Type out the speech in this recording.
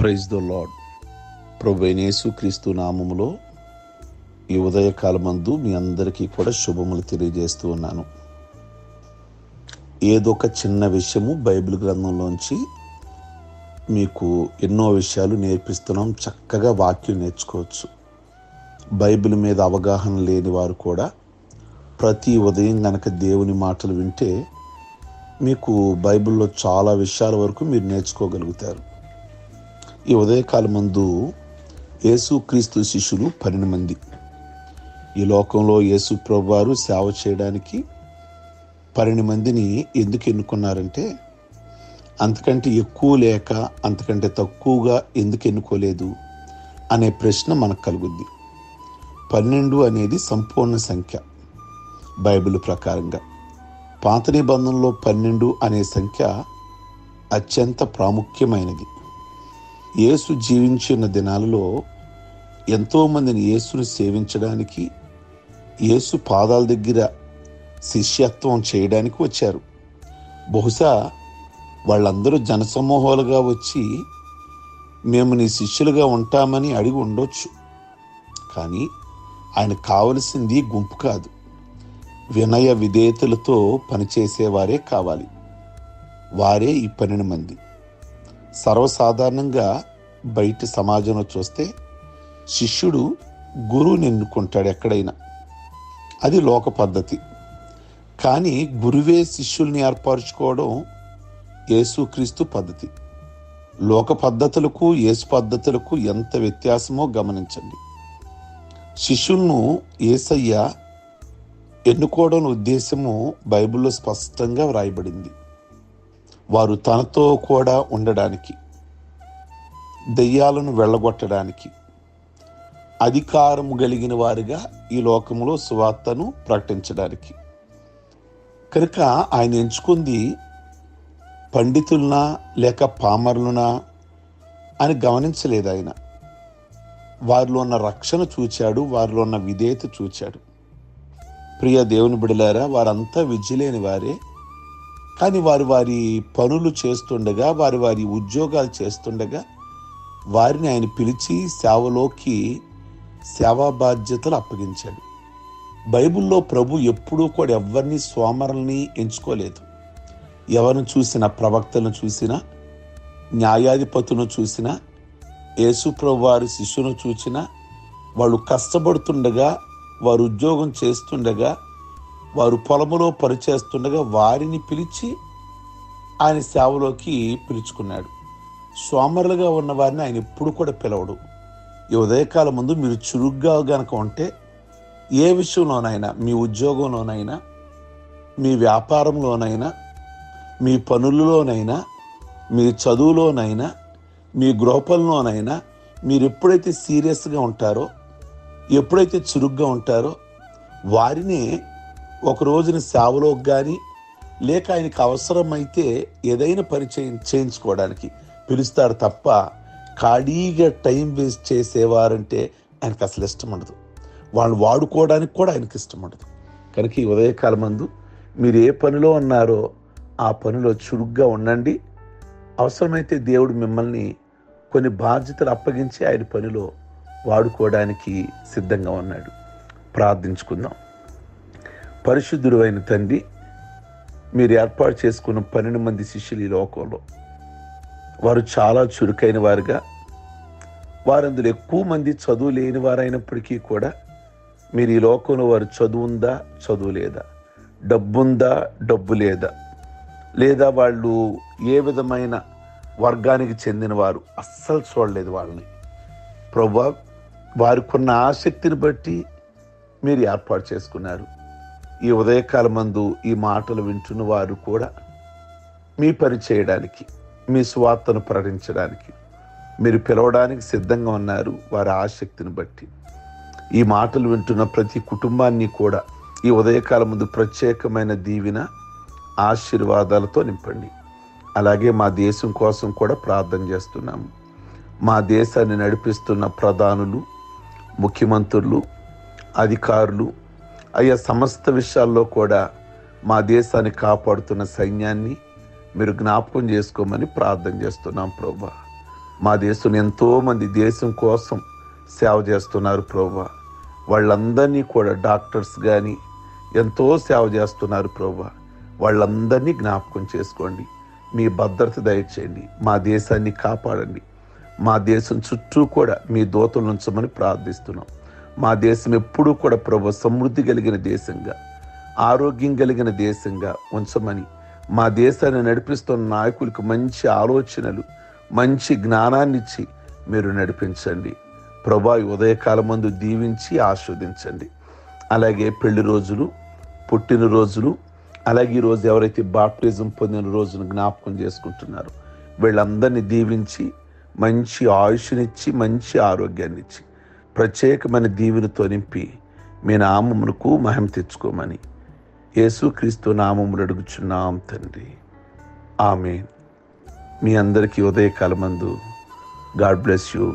Praise the Lord ప్రభు యేసు క్రీస్తు నామములో ఈ ఉదయకాలమందు మీ అందరికీ కూడా శుభములు తెలియజేస్తూ ఉన్నాను. ఏదో ఒక చిన్న విషయము బైబిల్ గ్రంథంలోంచి మీకు ఎన్నో విషయాలు నేర్పిస్తున్నాం. చక్కగా వాక్యం నేర్చుకోవచ్చు. బైబిల్ మీద అవగాహన లేని వారు కూడా ప్రతి ఉదయం గనక దేవుని మాటలు వింటే మీకు బైబిల్లో చాలా విషయాల వరకు మీరు నేర్చుకోగలుగుతారు. ఈ ఉదయకాలమందు యేసుక్రీస్తు శిష్యులు పన్నెండు మంది. ఈ లోకంలో యేసు ప్రభువారు సేవ చేయడానికి పన్నెండు మందిని ఎందుకు ఎన్నుకున్నారంటే అంతకంటే ఎక్కువ లేక అంతకంటే తక్కువగా ఎందుకు ఎన్నుకోలేదు అనే ప్రశ్న మనకు కలుగుద్ది. పన్నెండు అనేది సంపూర్ణ సంఖ్య బైబిల్ ప్రకారంగా. పాత నిబంధనలో పన్నెండు అనే సంఖ్య అత్యంత ప్రాముఖ్యమైనది. యేసు జీవించిన దినాలలో ఎంతోమందిని యేసుని సేవించడానికి యేసు పాదాల దగ్గర శిష్యత్వం చేయడానికి వచ్చారు. బహుశా వాళ్ళందరూ జనసమూహాలుగా వచ్చి మేము నీ శిష్యులుగా ఉంటామని అడిగి ఉండొచ్చు. కానీ ఆయన కావలసింది గుంపు కాదు. వినయ విధేయతలతో పనిచేసేవారే కావాలి. వారే ఈ పన్నెండు మంది. సర్వసాధారణంగా బయట సమాజంలో చూస్తే శిష్యుడు గురువుని ఎన్నుకుంటాడు ఎక్కడైనా. అది లోక పద్ధతి. కానీ గురువే శిష్యుల్ని ఏర్పరచుకోవడం యేసుక్రీస్తు పద్ధతి. లోక పద్ధతులకు యేసు పద్ధతులకు ఎంత వ్యత్యాసమో గమనించండి. శిష్యులను ఏసయ్య ఎన్నుకోవడం ఉద్దేశము బైబిల్లో స్పష్టంగా వ్రాయబడింది. వారు తనతో కూడా ఉండడానికి దెయ్యాలను వెళ్ళగొట్టడానికి అధికారము కలిగిన వారిగా ఈ లోకంలో సువార్తను ప్రకటించడానికి. కనుక ఆయన ఎంచుకుంది పండితులనా లేక పామరులనా అని గమనించలేదు ఆయన. వారిలో ఉన్న రక్షణ చూచాడు వారిలో ఉన్న విధేయత చూచాడు. ప్రియ దేవుని బిడలారా వారంతా విద్యలేని వారే. కానీ వారు వారి పనులు చేస్తుండగా వారి వారి ఉద్యోగాలు చేస్తుండగా వారిని ఆయన పిలిచి సేవలోకి సేవా బాధ్యతలు అప్పగించాడు. బైబిల్లో ప్రభు ఎప్పుడూ కూడా ఎవరిని సోమరుల్ని ఎంచుకోలేదు. ఎవరిని చూసినా ప్రవక్తలను చూసినా న్యాయాధిపతులను చూసినా యేసుప్రభు వారి శిష్యును చూసినా వాళ్ళు కష్టపడుతుండగా వారు ఉద్యోగం చేస్తుండగా వారు పొలములో పనిచేస్తుండగా వారిని పిలిచి ఆయన సేవలోకి పిలుచుకున్నాడు. సోమరులుగా ఉన్న వారిని ఆయన ఎప్పుడు కూడా పిలవడు. ఈ ఉదయకాలం ముందు మీరు చురుగ్గా గనక ఉంటే ఏ విషయంలోనైనా మీ ఉద్యోగంలోనైనా మీ వ్యాపారంలోనైనా మీ పనుల్లోనైనా మీ చదువులోనైనా మీ గృహపంలోనైనా మీరు ఎప్పుడైతే సీరియస్గా ఉంటారో ఎప్పుడైతే చురుగ్గా ఉంటారో వారిని ఒక రోజున సేవలోకి కానీ లేక ఆయనకు అవసరమైతే ఏదైనా పని చేయించుకోవడానికి పిలుస్తారు తప్ప ఖాళీగా టైం వేస్ట్ చేసేవారంటే ఆయనకు అసలు ఇష్టం ఉండదు. వాళ్ళు వాడుకోవడానికి కూడా ఆయనకి ఇష్టం ఉండదు. కనుక ఈ ఉదయకాలమందు మీరు ఏ పనిలో ఉన్నారో ఆ పనిలో చురుగ్గా ఉండండి. అవసరమైతే దేవుడు మిమ్మల్ని కొన్ని బాధ్యతలు అప్పగించి ఆయన పనిలో వాడుకోవడానికి సిద్ధంగా ఉన్నాడు. ప్రార్థించుకుందాం. పరిశుద్ధుడు అయిన తండ్రి మీరు ఏర్పాటు చేసుకున్న పన్నెండు మంది శిష్యులు ఈ లోకంలో. వారు చాలా చురుకైన వారుగా వారందులో ఎక్కువ మంది చదువు లేని వారైనప్పటికీ కూడా మీరు ఈ లోకంలో వారు చదువు ఉందా చదువు లేదా? డబ్బుందా డబ్బు లేదా? లేదా వాళ్ళు ఏ విధమైన వర్గానికి చెందినవారు అస్సలు చూడలేదు వాళ్ళని. ప్రభా వారికి ఉన్న ఆసక్తిని బట్టి మీరు ఏర్పాటు చేసుకున్నారు. ఈ ఉదయకాలమందు ఈ మాటలు వింటున్న వారు కూడా మీ పని చేయడానికి మీ స్వార్థను ప్రకటించడానికి మీరు పిలవడానికి సిద్ధంగా ఉన్నారు వారి ఆసక్తిని బట్టి. ఈ మాటలు వింటున్న ప్రతి కుటుంబాన్ని కూడా ఈ ఉదయకాలం ముందు ప్రత్యేకమైన దీవిన ఆశీర్వాదాలతో నింపండి. అలాగే మా దేశం కోసం కూడా ప్రార్థన చేస్తున్నాము. మా దేశాన్ని నడిపిస్తున్న ప్రధానులు ముఖ్యమంత్రులు అధికారులు అయ్యా సమస్త విషయాల్లో కూడా మా దేశాన్ని కాపాడుతున్న సైన్యాన్ని మీరు జ్ఞాపకం చేసుకోమని ప్రార్థన చేస్తున్నాం ప్రభా. మా దేశం ఎంతోమంది దేశం కోసం సేవ చేస్తున్నారు ప్రభా. వాళ్ళందరినీ కూడా డాక్టర్స్ కానీ ఎంతో సేవ చేస్తున్నారు ప్రభా. వాళ్ళందరినీ జ్ఞాపకం చేసుకోండి. మీ భద్రత దయచేయండి. మా దేశాన్ని కాపాడండి. మా దేశం చుట్టూ కూడా మీ దూతలు ఉంచమని ప్రార్థిస్తున్నాం. మా దేశం ఎప్పుడూ కూడా ప్రభు సమృద్ధి కలిగిన దేశంగా ఆరోగ్యం కలిగిన దేశంగా ఉంచమని మా దేశాన్ని నడిపిస్తున్న నాయకులకు మంచి ఆలోచనలు మంచి జ్ఞానాన్ని ఇచ్చి మీరు నడిపించండి. ప్రభా ఈ ఉదయకాలం మందు దీవించి ఆస్వాదించండి. అలాగే పెళ్ళి రోజులు పుట్టినరోజులు అలాగే ఈరోజు ఎవరైతే బాప్టిజం పొందిన రోజును జ్ఞాపకం చేసుకుంటున్నారో వీళ్ళందరినీ దీవించి మంచి ఆయుష్నిచ్చి మంచి ఆరోగ్యాన్ని ఇచ్చి ప్రత్యేకమైన దీవెనతో నింపి మీ నామమునకు మహిమ తెచ్చుకోమని యేసుక్రీస్తు నామములు అడుగుచున్నాం తండ్రి. ఆమె మీ అందరికీ ఉదయకాలమందు గాడ్ బ్లెస్ యూ.